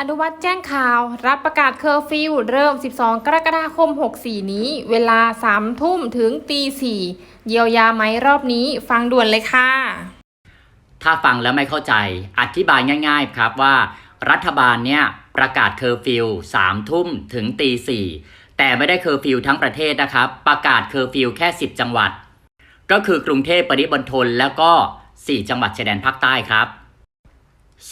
อนุวัตแจ้งข่าว รับประกาศเคอร์ฟิวเริ่ม 12 กรกฎาคม 64 นี้ เวลา 3 ทุ่มถึงตี4เยียวยาไหมรอบนี้ ฟังด่วนเลยค่ะ ถ้าฟังแล้วไม่เข้าใจ อธิบายง่าย ๆ ครับว่า รัฐบาลเนี่ยประกาศเคอร์ฟิวสามทุ่มถึงตีสี่แต่ไม่ได้เคอร์ฟิวทั้งประเทศนะครับ ประกาศเคอร์ฟิวแค่ 10 จังหวัด ก็คือกรุงเทพปริมณฑลแล้วก็ 4 จังหวัดชายแดนภาคใต้ครับ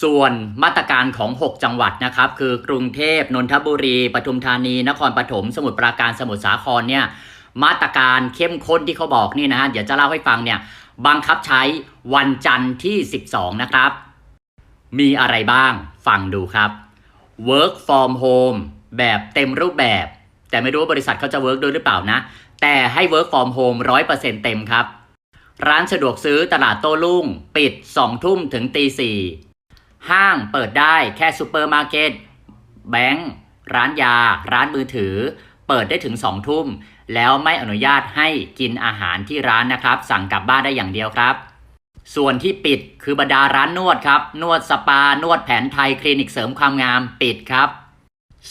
ส่วนมาตรการของ 6 จังหวัดนะครับ คือกรุงเทพนนทบุรีปทุมธานี นครปฐมสมุทรปราการสมุทรสาครเนี่ยมาตรการเข้มข้นที่เขาบอกนี่นะฮะเดี๋ยวจะเล่าให้ฟังเนี่ยบังคับใช้วันจันทร์ที่ 12 นะครับ มีอะไรบ้างฟังดูครับ work from home แบบเต็มรูปแบบ แต่ไม่รู้ว่าบริษัทเขาจะ work ด้วยหรือเปล่านะ แต่ให้ work from home 100%เต็มครับ ร้านสะดวกซื้อตลาดโต้รุ่ง ปิด 2 ทุ่มถึงตี4 ห้างเปิดได้แค่ซูเปอร์มาร์เก็ตแบงก์ร้านยา ร้านมือถือ เปิดได้ถึง 2 ทุ่ม แล้วไม่อนุญาตให้กินอาหารที่ร้านนะครับ สั่งกลับบ้านได้อย่างเดียวครับ ส่วนที่ปิดคือบรรดาร้านนวดครับ นวดสปานวดแผนไทยคลินิกเสริมความงามปิดครับ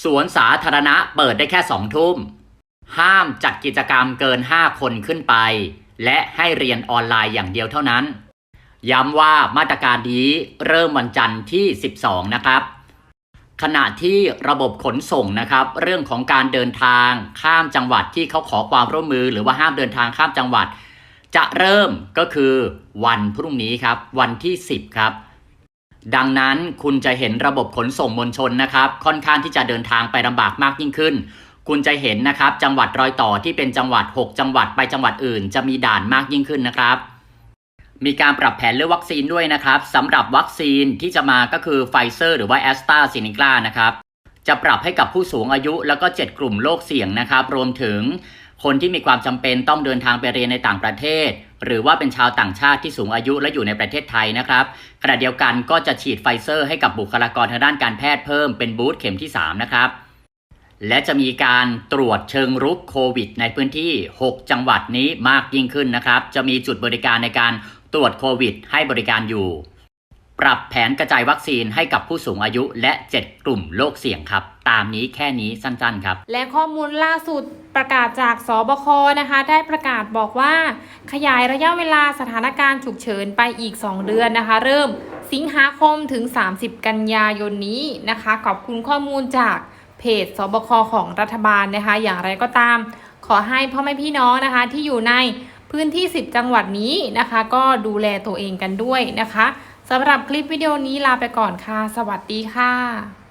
สวนสาธารณะเปิดได้แค่ 2 ทุ่ม ห้ามจัดกิจกรรมเกิน 5 คนขึ้นไป และให้เรียนออนไลน์อย่างเดียวเท่านั้น ย้ำว่ามาตรการนี้เริ่มวันจันทร์ที่ 12 นะครับ ขณะที่ระบบขนส่งนะครับ เรื่องของการเดินทางข้ามจังหวัดที่เขาขอความร่วมมือ หรือว่าห้ามเดินทางข้ามจังหวัด จะเริ่มก็คือวันพรุ่งนี้ครับ วันที่ 10 ครับ ดังนั้นคุณจะเห็นระบบขนส่งมวลชนนะครับ ค่อนข้างที่จะเดินทางไปลำบากมากยิ่งขึ้น คุณจะเห็นนะครับ จังหวัดรอยต่อที่เป็นจังหวัด 6 จังหวัดไปจังหวัดอื่น จะมีด่านมากยิ่งขึ้นนะครับ มีการปรับแผนเรื่องวัคซีนด้วยนะครับสำหรับวัคซีนที่จะมาก็คือไฟเซอร์หรือว่าแอสตราเซเนกานะครับจะปรับให้กับผู้สูงอายุแล้วก็ 7 กลุ่มโรคเสี่ยงนะครับ รวมถึงคนที่มีความจำเป็นต้องเดินทางไปเรียนในต่างประเทศ หรือว่าเป็นชาวต่างชาติที่สูงอายุและอยู่ในประเทศไทยนะครับขณะเดียวกันก็จะฉีดไฟเซอร์ให้กับบุคลากรทางด้านการแพทย์เพิ่มเป็นบูสต์เข็มที่ 3 นะครับ และจะมีการตรวจเชิงรุกโควิด ในพื้นที่ 6 จังหวัดนี้มากยิ่งขึ้นนะครับ จะมีจุดบริการในการ ตรวจโควิดให้บริการอยู่ ปรับแผนกระจายวัคซีนให้กับผู้สูงอายุและ 7 กลุ่มโรคเสี่ยงครับ ตามนี้แค่นี้สั้นๆครับ และข้อมูลล่าสุดประกาศจากสบคนะคะ ได้ประกาศบอกว่า ขยายระยะเวลาสถานการณ์ฉุกเฉินไปอีก 2 เดือนนะคะ เริ่มสิงหาคมถึง 30 กันยายนนี้นะคะ ขอบคุณข้อมูลจากเพจสบคของรัฐบาลนะคะ อย่างไรก็ตาม ขอให้พ่อแม่พี่น้องนะคะที่อยู่ใน พื้นที่ 10 จังหวัดนี้นะคะ ก็ดูแลตัวเองกันด้วยนะคะสำหรับคลิปวิดีโอนี้ลาไปก่อนค่ะ สวัสดีค่ะ